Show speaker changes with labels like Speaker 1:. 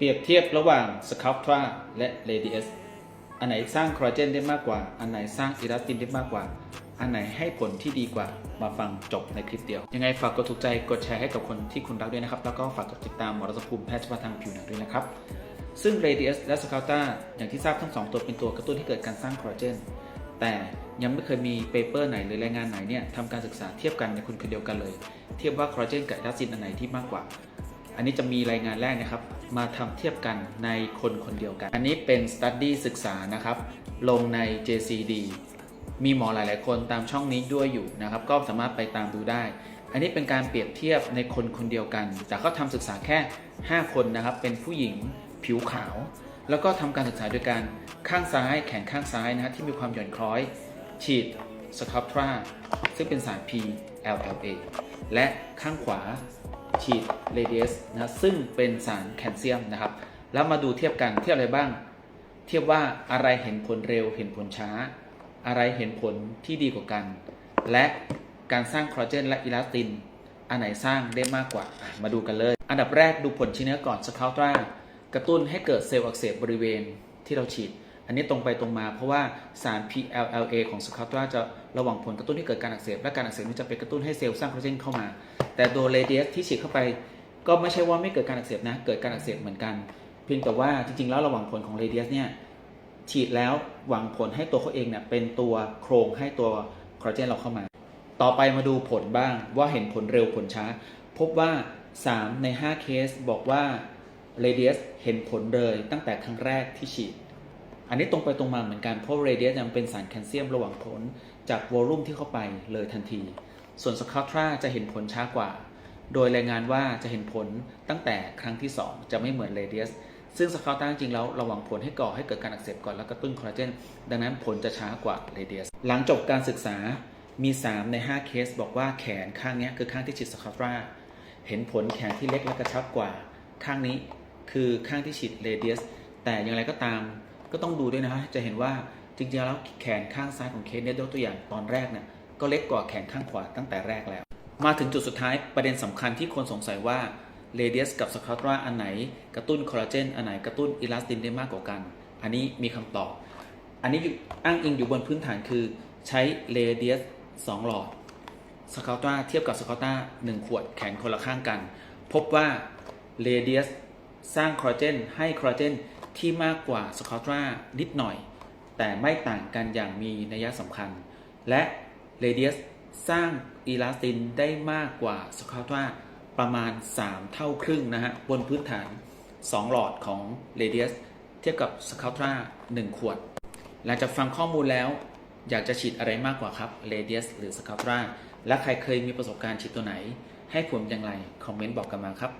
Speaker 1: เปรียบเทียบระหว่าง s c u l p t r a และ Radius อันไหนสร้างคอลลาเจนได้มากกว่า อันไหนสร้างอิลาสตินได้มากกว่า อันไหนให้ผลที่ดีกว่า มาฟังจบในคลิปเดียว ยังไงฝากกดถูกใจ กดแชร์ให้กับคนที่คุณรักด้วยนะครับ แล้วก็ฝากกดติดตามหมอรัศภูมิแพทย์เฉพาะทางผิวหนังด้วยนะครับ ซึ่ง Radius และ s c u l p t r a อย่างที่ทราบทั้งสองตัวเป็นตัวกระตุ้นให้เกิดการสร้างคอลลาเจน แต่ยังไม่เคยมีเปเปอร์ไหนหรือรายงานไหนเนี่ยทำการศึกษาเทียบกันในคนคนเดียวกันเลย เทียบว่าคอลลาเจนกับอิลาสตินอันไหนที่มากกว่า อันนี้จะมีรายงานแรกนะครับ มาทำเทียบกันในคนคนเดียวกัน อันนี้เป็นสตัดดี้ศึกษานะครับ ลงใน JCD มีหมอหลาย ๆ คนตามช่องนี้ด้วยอยู่นะครับ ก็สามารถไปตามดูได้ อันนี้เป็นการเปรียบเทียบในคนคนเดียวกัน แต่เขาทำศึกษาแค่ 5 คนนะครับ เป็นผู้หญิงผิวขาว แล้วก็ทำการศึกษาโดยการข้างซ้ายแขนข้างซ้ายนะฮะที่มีความหย่อนคล้อย ฉีดสครับทราซึ่งเป็นสาร PLLA และข้างขวา ฉีดเรเดียสนะซึ่งเป็นสารแคลเซียมนะครับ แล้วมาดูเทียบกันเทียบอะไรบ้าง เทียบว่าอะไรเห็นผลเร็วเห็นผลช้า อะไรเห็นผลที่ดีกว่ากัน และการสร้างคอลลาเจนและอิลาสติน อันไหนสร้างได้มากกว่า มาดูกันเลย อันดับแรกดูผลชิ้นเนื้อก่อนสคาตรากระตุ้นให้เกิดเซลล์อักเสบบริเวณที่เราฉีด อันนี้ตรงไปตรงมาเพราะว่าสาร PLLA ของสคาตราจะระหว่างผลกระตุ้นให้เกิดการอักเสบ และการอักเสบนี้จะไปกระตุ้นให้เซลล์สร้างคอลลาเจนเข้ามา แต่โดเรเดียสที่ฉีดเข้าไป ก็ไม่ใช่ว่าไม่เกิดการอักเสบนะ เกิดการอักเสบเหมือนกัน เพียงแต่ว่าจริงๆ แล้วระหว่างผลของเรเดียสเนี่ยฉีดแล้วหวังผลให้ตัวเขาเองเนี่ยเป็นตัวโครงให้ตัวคอลลาเจนเราเข้ามา ต่อไปมาดูผลบ้างว่าเห็นผลเร็วผลช้า พบว่า 3 ใน 5 เคสบอกว่า Radius เห็นผลเลยตั้งแต่ครั้งแรกที่ฉีด อันนี้ตรงไปตรงมาเหมือนกันเพราะ Radius ยังเป็นสารแคลเซียมระหว่างผลจากวอลลุ่มที่เข้าไปเลยทันที ส่วน s c u l t r a จะเห็นผลช้ากว่า โดยรายงานว่าจะเห็นผลตั้งแต่ครั้งที่ 2 จะไม่เหมือน Radius ซึ่ง s c u l t r a จริงๆแล้วระหว่างผลให้ก่อให้เกิดการอักเสบก่อนแล้วกระตุ้นคอลลาเจน ดังนั้นผลจะช้ากว่า Radius หลังจบการศึกษามี 3 ใน 5 เคสบอกว่าแขนข้างนี้คือข้างที่ฉีดสครับตราเห็นผลแขนที่เล็กและกระชับกว่า ข้างนี้คือข้างที่ฉีดเรเดียสแต่อย่างไรก็ตาม ก็ต้องดูด้วยนะฮะจะเห็นว่าจริงๆแล้วแขนข้างซ้ายของเคสเนี่ยยกตัวอย่างตอนแรกเนี่ยก็เล็กกว่าแขนข้างขวาตั้งแต่แรกแล้ว มาถึงจุดสุดท้ายประเด็นสำคัญที่คนสงสัยว่าเรเดียสกับสครัตราอันไหนกระตุ้นคอลลาเจนอันไหนกระตุ้นอิลาสตินได้มากกว่ากัน อันนี้มีคำตอบ อันนี้อ้างอิงอยู่บนพื้นฐานคือใช้เรเดียส2หลอดสคาต้าเทียบกับสคาต้า1ขวดแขนคนละข้างกัน พบว่าเรเดียสสร้างคอลลาเจนให้คอลลาเจน ที่มากกว่าสคาต้านิดหน่อย แต่ไม่ต่างกันอย่างมีนัยสำคัญ และเรเดียสสร้างอีลาสตินได้มากกว่าสคาต้าประมาณ 3 เท่าครึ่งนะฮะ บนพื้นฐาน 2 หลอดของเรเดียสเทียบกับสคาต้า1 ขวด หลังจากฟังข้อมูลแล้วอยากจะฉีดอะไรมากกว่าครับ Radius หรือ s c a l p r a และใครเคยมีประสบการณ์ฉีดตัวไหน ให้ผมอย่างไร คอมเมนต์บอกกันมาครับ